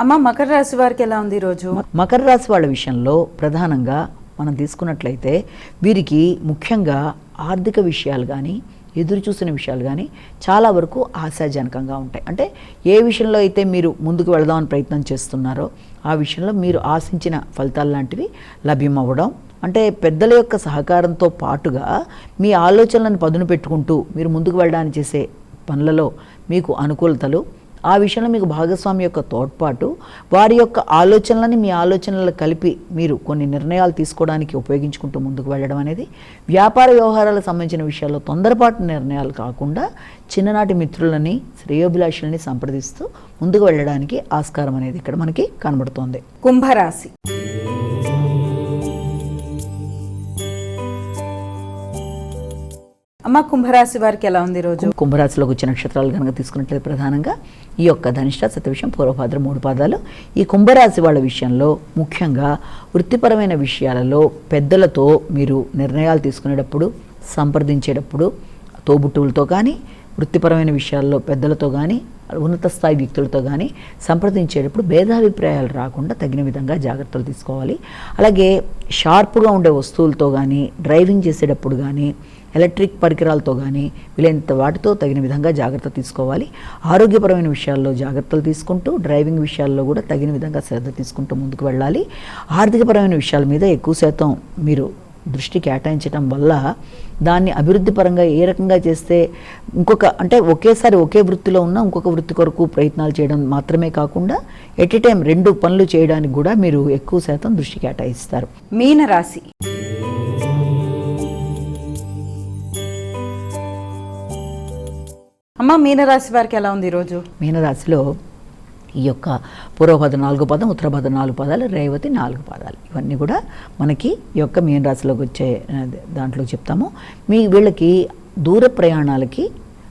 అమ్మ మకర రాశి వారికి ఎలా ఉంది ఈరోజు మకర రాశి వాళ్ళ విషయంలో ప్రధానంగా మనం తీసుకున్నట్లయితే వీరికి ముఖ్యంగా ఆర్థిక విషయాలు కానీ ఎదురు చూసిన విషయాలు కానీ చాలా వరకు ఆశాజనకంగా ఉంటాయి. అంటే ఏ విషయంలో అయితే మీరు ముందుకు వెళదామని ప్రయత్నం చేస్తున్నారో ఆ విషయంలో మీరు ఆశించిన ఫలితాలు లాంటివి లభ్యమవ్వడం అంటే పెద్దల యొక్క సహకారంతో పాటుగా మీ ఆలోచనలను పదును పెట్టుకుంటూ మీరు ముందుకు వెళ్ళడానికి చేసే పనులలో మీకు అనుకూలతలు ఆ విషయంలో మీకు భాగస్వామి యొక్క తోడ్పాటు వారి యొక్క ఆలోచనలని మీ ఆలోచనలు కలిపి మీరు కొన్ని నిర్ణయాలు తీసుకోవడానికి ఉపయోగించుకుంటూ ముందుకు వెళ్ళడం అనేది వ్యాపార వ్యవహారాలకు సంబంధించిన విషయాల్లో తొందరపాటు నిర్ణయాలు కాకుండా చిన్ననాటి మిత్రులని శ్రేయోభిలాషులని సంప్రదిస్తూ ముందుకు వెళ్ళడానికి ఆస్కారం అనేది ఇక్కడ మనకి కనబడుతోంది. కుంభరాశి. అమ్మ కుంభరాశి వారికి ఎలా ఉంది రోజు? కుంభరాశిలోకి వచ్చే నక్షత్రాలు కనుక తీసుకున్నట్లయితే ప్రధానంగా ఈ యొక్క ధనిష్ట సతవిషయం పూర్వభాద్ర మూడు పాదాలు. ఈ కుంభరాశి వాళ్ళ విషయంలో ముఖ్యంగా వృత్తిపరమైన విషయాలలో పెద్దలతో మీరు నిర్ణయాలు తీసుకునేటప్పుడు సంప్రదించేటప్పుడు తోబుట్టువులతో కానీ వృత్తిపరమైన విషయాల్లో పెద్దలతో కానీ ఉన్నత స్థాయి వ్యక్తులతో కానీ సంప్రదించేటప్పుడు భేదాభిప్రాయాలు రాకుండా తగిన విధంగా జాగ్రత్తలు తీసుకోవాలి. అలాగే షార్ప్గా ఉండే వస్తువులతో కానీ డ్రైవింగ్ చేసేటప్పుడు కానీ ఎలక్ట్రిక్ పరికరాలతో కానీ వీలైనంత వాటితో తగిన విధంగా జాగ్రత్త తీసుకోవాలి. ఆరోగ్యపరమైన విషయాల్లో జాగ్రత్తలు తీసుకుంటూ డ్రైవింగ్ విషయాల్లో కూడా తగిన విధంగా శ్రద్ధ తీసుకుంటూ ముందుకు వెళ్ళాలి. ఆర్థికపరమైన విషయాల మీద ఎక్కువ శాతం మీరు దృష్టి కేటాయించడం వల్ల దాన్ని అభివృద్ధి పరంగా ఏ రకంగా చేస్తే ఇంకొక అంటే ఒకేసారి ఒకే వృత్తిలో ఉన్న ఇంకొక వృత్తి కొరకు ప్రయత్నాలు చేయడం మాత్రమే కాకుండా ఎట్ ఎ టైం రెండు పనులు చేయడానికి కూడా మీరు ఎక్కువ శాతం దృష్టి కేటాయిస్తారు. మీన రాశి అమ్మ మీన రాశి వారికి ఎలా ఉంది ఈరోజు? మీనరాశిలో ఈ యొక్క పూర్వపద నాలుగు పదం ఉత్తరపద నాలుగు పదాలు రేవతి నాలుగు పదాలు. ఇవన్నీ కూడా మనకి ఈ యొక్క మీనరాశిలోకి వచ్చే దాంట్లో చెప్తాము. మీ వీళ్ళకి దూర ప్రయాణాలకి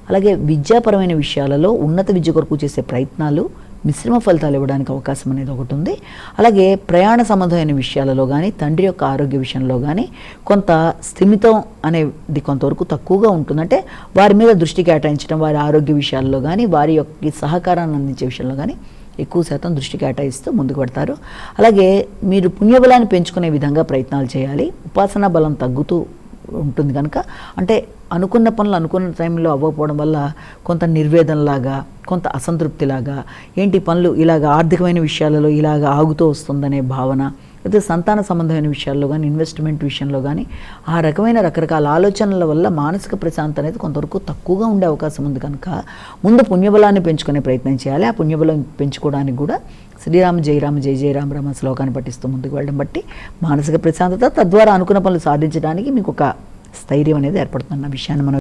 అలాగే విద్యాపరమైన విషయాలలో ఉన్నత విద్య కొరకు చేసే ప్రయత్నాలు మిశ్రమ ఫలితాలు ఇవ్వడానికి అవకాశం అనేది ఒకటి ఉంది. అలాగే ప్రయాణ సంబంధమైన విషయాలలో కానీ తండ్రి యొక్క ఆరోగ్య విషయంలో కానీ కొంత స్థిమితం అనేది కొంతవరకు తక్కువగా ఉంటుందంటే వారి మీద దృష్టి కేటాయించడం వారి ఆరోగ్య విషయాల్లో కానీ వారి యొక్క సహకారాన్ని అందించే విషయంలో కానీ ఎక్కువ శాతం దృష్టి కేటాయిస్తూ ముందుకు పడతారు. అలాగే మీరు పుణ్యబలాన్ని పెంచుకునే విధంగా ప్రయత్నాలు చేయాలి. ఉపాసనా బలం తగ్గుతూ ఉంటుంది కనుక. అంటే అనుకున్న పనులు అనుకున్న టైంలో అవ్వకపోవడం వల్ల కొంత నిర్వేదనలాగా కొంత అసంతృప్తిలాగా ఏంటి పనులు ఇలాగ ఆర్థికమైన విషయాలలో ఇలాగ ఆగుతూ వస్తుందనే భావన అయితే సంతాన సంబంధమైన విషయాల్లో కానీ ఇన్వెస్ట్మెంట్ విషయంలో కానీ ఆ రకమైన రకరకాల ఆలోచనల వల్ల మానసిక ప్రశాంతత అనేది కొంతవరకు తక్కువగా ఉండే అవకాశం ఉంది కనుక ముందు పుణ్యబలాన్ని పెంచుకునే ప్రయత్నం చేయాలి. ఆ పుణ్యబలం పెంచుకోవడానికి కూడా శ్రీరామ జయరామ జయ జయరామ రామ శ్లోకాన్ని పఠిస్తూ ముందుకు వెళ్ళడం బట్టి మానసిక ప్రశాంతత తద్వారా అనుకున్న పనులు సాధించడానికి మీకు ఒక స్థైర్యం అనేది ఏర్పడుతున్న విషయాన్ని మనం